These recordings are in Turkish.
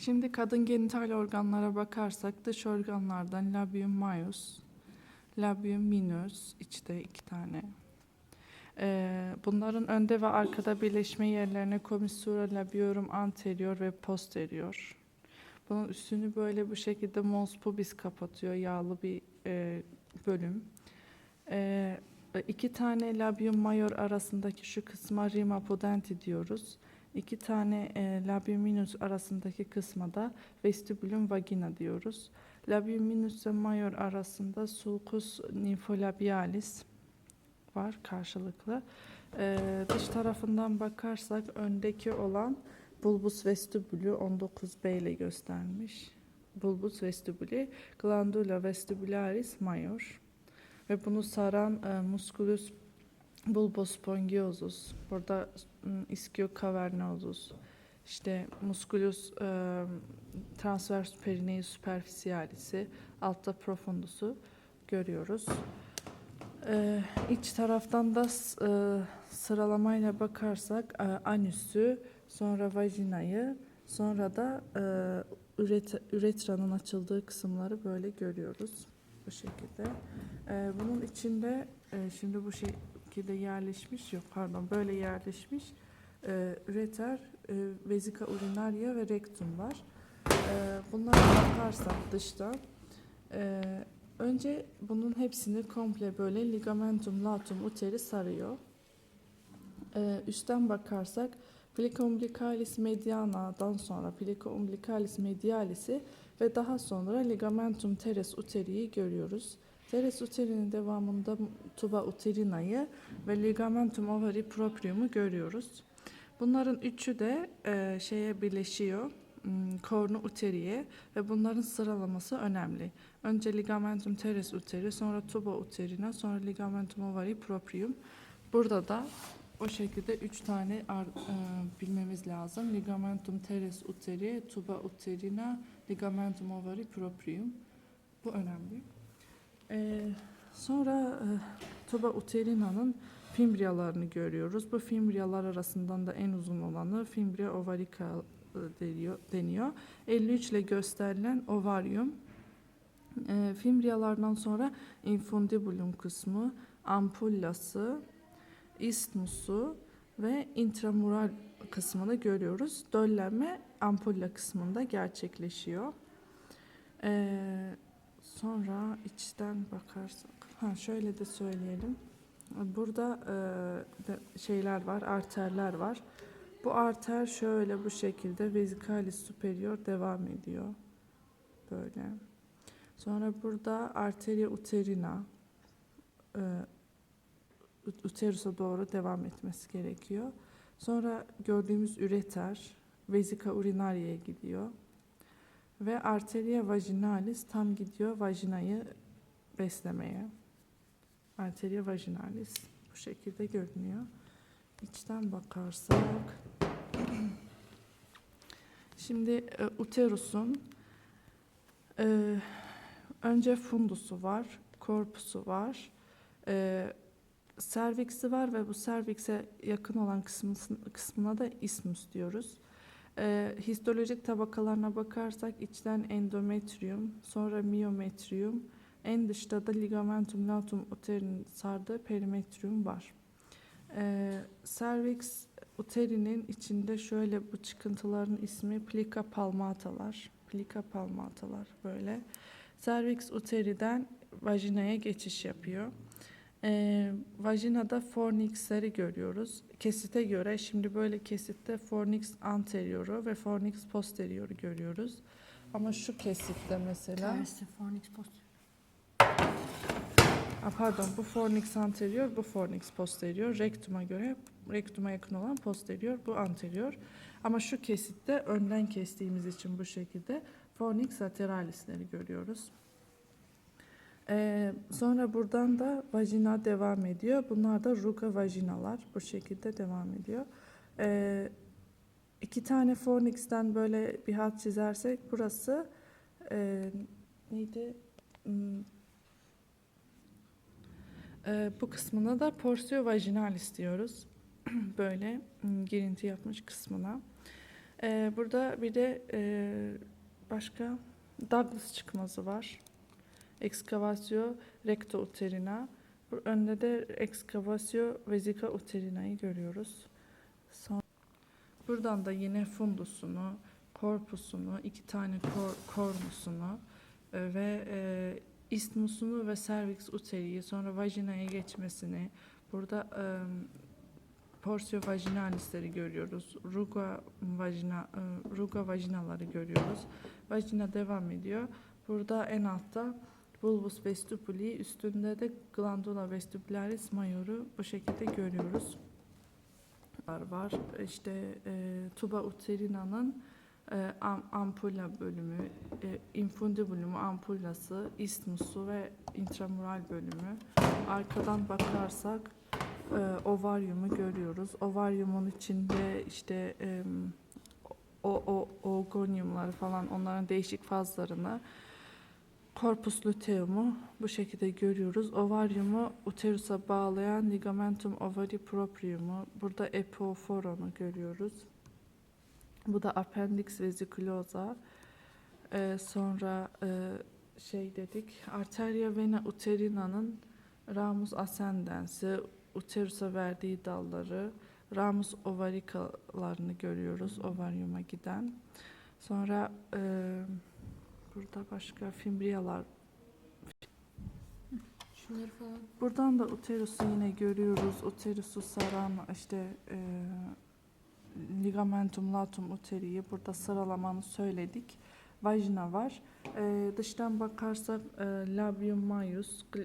Şimdi kadın genital organlara bakarsak dış organlardan labium majus, labium minus, içte iki tane. Ee, bunların önde ve arkada birleşme yerlerine commissura labiorum anterior ve posterior. Bunun üstünü böyle bu şekilde mons pubis kapatıyor, yağlı bir e, bölüm. Ee, iki tane labium major arasındaki şu kısma rima pudenti diyoruz. İki tane e, labium minus arasındaki kısma da vagina diyoruz. Labium minus ve major arasında sulcus nympholabialis var karşılıklı. Ee, dış tarafından bakarsak öndeki olan bulbus vestibülü 19B ile göstermiş. Bulbus vestibülü glandula vestibularis major ve bunu saran e, musculus bulbospongiosus, burada m, ischio cavernosus, işte musculus e, transversus perineus superficialis'i, altta profundusu görüyoruz. Ee, iç taraftan da e, sıralamayla bakarsak e, anüsü, sonra vajinayı, sonra da e, üret- üretranın açıldığı kısımları böyle görüyoruz bu şekilde. Ee, bunun içinde e, şimdi bu şekilde yerleşmiş yok pardon böyle yerleşmiş e, üreter, e, vesika urinaria ve rektum var. E, bunlara bakarsak dıştan e, önce bunun hepsini komple böyle ligamentum latum uteri sarıyor. E, üstten bakarsak plica umbilicalis mediana'dan sonra plica umbilicalis medialis'i ve daha sonra ligamentum teres uteri'yi görüyoruz. Teres uterinin devamında tuba uterina'yı ve ligamentum ovari proprium'u görüyoruz. Bunların üçü de e, şeye birleşiyor, kornu uteriye ve bunların sıralaması önemli. Önce ligamentum teres uteri, sonra tuba uterina, sonra ligamentum ovari proprium. Burada da o şekilde üç tane ar- e, bilmemiz lazım. Ligamentum teres uteri, tuba uterina, ligamentum ovari proprium. Bu önemli. E, sonra e, tuba uterina'nın fimbriyalarını görüyoruz. Bu fimbriyalar arasından da en uzun olanı fimbria ovarica e, deniyor. deniyor. 53 ile gösterilen ovaryum. E, fimbriyalardan sonra infundibulum kısmı, ampullası, isthmusu ve intramural kısmını görüyoruz. Döllenme ampulla kısmında gerçekleşiyor. E, sonra içten bakarsak, ha şöyle de söyleyelim. Burada e, şeyler var, arterler var. Bu arter şöyle bu şekilde vesikalis superior devam ediyor. Böyle. Sonra burada arteria uterina e, ut- uterusa doğru devam etmesi gerekiyor. Sonra gördüğümüz üreter vesika urinaria'ya gidiyor. Ve arteria vaginalis tam gidiyor vajinayı beslemeye. Arteria vaginalis bu şekilde görünüyor. İçten bakarsak şimdi e, uterusun e, önce fundusu var, korpusu var, e, serviksi var ve bu servikse yakın olan kısmı, kısmına da ismus diyoruz. E, histolojik tabakalarına bakarsak içten endometrium, sonra miyometrium, en dışta da ligamentum latum uterinin sardığı perimetrium var. Ee, cervix uterinin içinde şöyle bu çıkıntıların ismi plica palmatalar. Plica palmatalar böyle. Cervix uteriden vajinaya geçiş yapıyor. Ee, vajinada fornixleri görüyoruz. Kesite göre şimdi böyle kesitte fornix anterioru ve fornix posterioru görüyoruz. Ama şu kesitte mesela Tersi fornix post. Aa, pardon bu fornix anterior, bu fornix posterior. Rektuma göre rektuma yakın olan posterior, bu anterior. Ama şu kesitte önden kestiğimiz için bu şekilde fornix lateralisleri görüyoruz. Ee, sonra buradan da vajina devam ediyor. Bunlar da ruga vajinalar. Bu şekilde devam ediyor. Ee, iki tane fornix'ten böyle bir hat çizersek burası e, neydi? Hmm, ee, bu kısmına da porsio vaginalis diyoruz. Böyle hmm, girinti yapmış kısmına. Ee, burada bir de e, başka Douglas çıkmazı var. Excavatio recto uterina. Bu önde de excavatio vesica uterina'yı görüyoruz. Son, buradan da yine fundusunu, korpusunu, iki tane kor, kornusunu e, ve e, isthmusunu ve cervix uteriyi sonra vajinaya geçmesini burada e, porsio vaginalisleri görüyoruz. Ruga vagina e, ruga vaginaları görüyoruz. Vagina devam ediyor. Burada en altta bulbus vestibuli üstünde de glandula vestibularis majoru bu şekilde görüyoruz. Var var. İşte e, tuba uterina'nın e, am, ampulla bölümü, e, infundibulumu ampullası, isthmusu ve intramural bölümü. Arkadan bakarsak e, ovaryumu görüyoruz. Ovaryumun içinde işte e, o, o ogonyumları falan onların değişik fazlarını korpus luteumu bu şekilde görüyoruz. Ovaryumu uterusa bağlayan ligamentum ovari propriumu burada epiforonu görüyoruz. Bu da appendix vesiculosa. Ee, sonra e, şey dedik arteria vena uterina'nın ramus ascendensi uterusa verdiği dalları ramus ovarikalarını görüyoruz ovaryuma giden. Sonra e, burada başka fimbriyalar Şunları falan. Buradan da uterusu yine görüyoruz. Uterusu saran işte e, ligamentum latum uteriyi burada sıralamanı söyledik. Vajina var. E, dıştan bakarsak e, labium majus, e,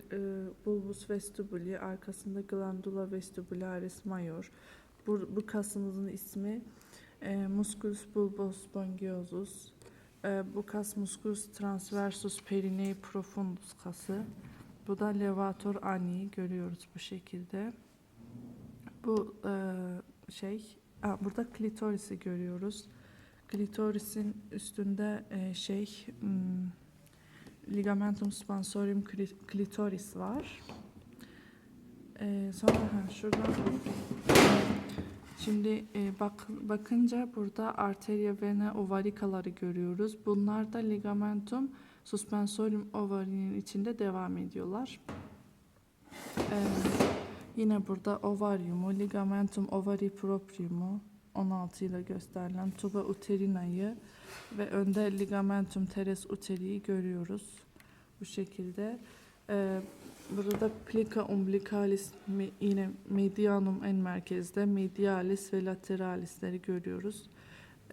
bulbus vestibuli, arkasında glandula vestibularis major. Bu, bu kasımızın ismi e, musculus bulbus spongiosus. E, bu kas musculus transversus perinei profundus kası. Bu da levator ani görüyoruz bu şekilde. Bu e, şey, aa, burada klitorisi görüyoruz. Klitorisin üstünde e, şey, hmm, ligamentum sponsorum cli- clitoris var. E, sonra ha, şuradan Şimdi e, bak bakınca burada arteria vena ovarikaları görüyoruz. Bunlar da ligamentum suspensorium ovarinin içinde devam ediyorlar. Ee, yine burada ovaryumu, ligamentum ovari propriumu 16 ile gösterilen tuba uterinayı ve önde ligamentum teres uteriyi görüyoruz. Bu şekilde. Ee, burada da plica umbilicalis me- yine medianum en merkezde medialis ve lateralisleri görüyoruz.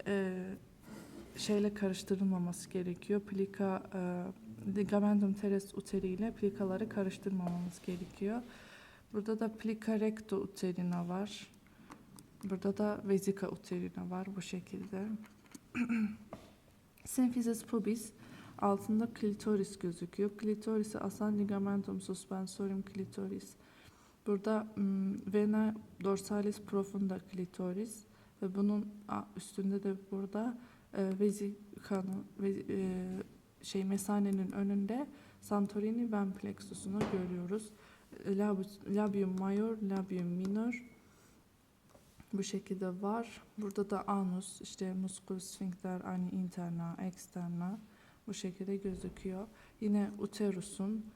Ee, şeyle karıştırılmaması gerekiyor. Plika e, ligamentum teres uteri ile plikaları karıştırmamamız gerekiyor. Burada da plika recto uterina var. Burada da vesica uterina var bu şekilde. Symphysis pubis altında klitoris gözüküyor. Klitorisi asan ligamentum suspensorium klitoris. Burada vena dorsalis profunda klitoris ve bunun üstünde de burada e, vesikanın ve e, şey mesanenin önünde Santorini ben plexusunu görüyoruz. Labus, labium major, labium minor bu şekilde var. Burada da anus, işte musculus sphincter, ani interna, externa bu şekilde gözüküyor. Yine uterusun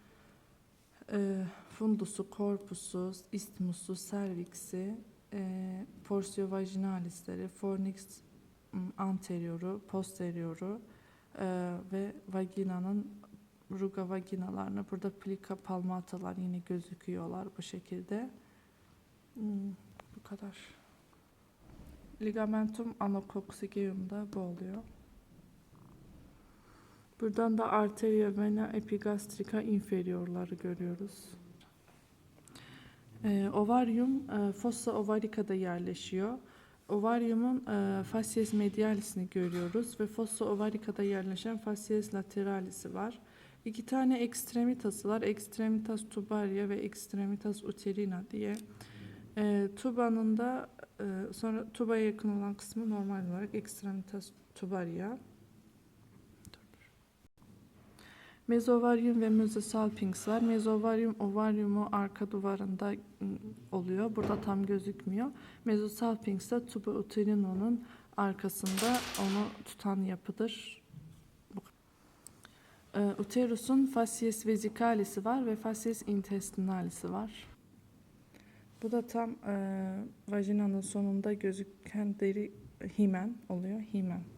e, fundusu, korpusu, isthmusu, cervix'i, e, porsio vaginalisleri, fornix anterioru, posterioru e, ve vaginanın ruga vaginalarını burada plika palmatalar yine gözüküyorlar bu şekilde. Hmm, bu kadar. Ligamentum anococcygeum da bu oluyor. Buradan da arteria vena epigastrica inferiorları görüyoruz. Ee, ovaryum e, fossa ovarica'da yerleşiyor. Ovaryumun e, facies medialisini görüyoruz ve fossa ovarica'da yerleşen facies lateralis'i var. İki tane ekstremitası var. Extremitas tubaria ve extremitas uterina diye. E, tubanın da e, sonra tubaya yakın olan kısmı normal olarak extremitas tubaria. Mezovaryum ve mesosalpinx var. Mezovaryum ovaryumu arka duvarında ım, oluyor. Burada tam gözükmüyor. Mesosalpinx de tuba uterinonun arkasında onu tutan yapıdır. Uterus'un facies vesicalis'i var ve facies intestinalis'i var. Bu da tam e, vajinanın sonunda gözüken deri himen oluyor. Himen.